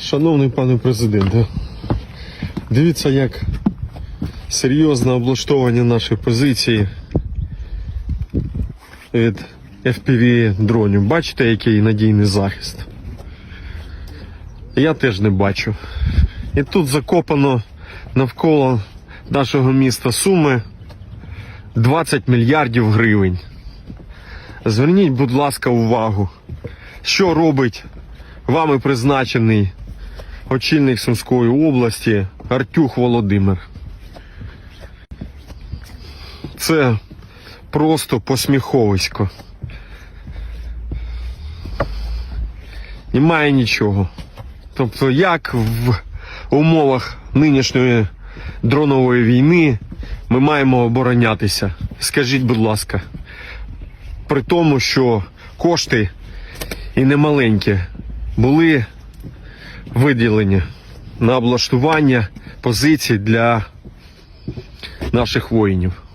Шановний пане президенте, дивіться, як серйозно облаштовані наші позиції від FPV дронів. Бачите, який надійний захист? Я теж не бачу. І тут закопано навколо нашого міста Суми 20 мільярдів гривень. Зверніть, будь ласка, увагу, що робить вами призначений очільник Сумської області Артюх Володимир. Це просто посміховисько. Немає нічого. Тобто, як в умовах нинішньої дронової війни ми маємо оборонятися? Скажіть, будь ласка, при тому, що кошти і немаленькі були виділені на облаштування позицій для наших воїнів.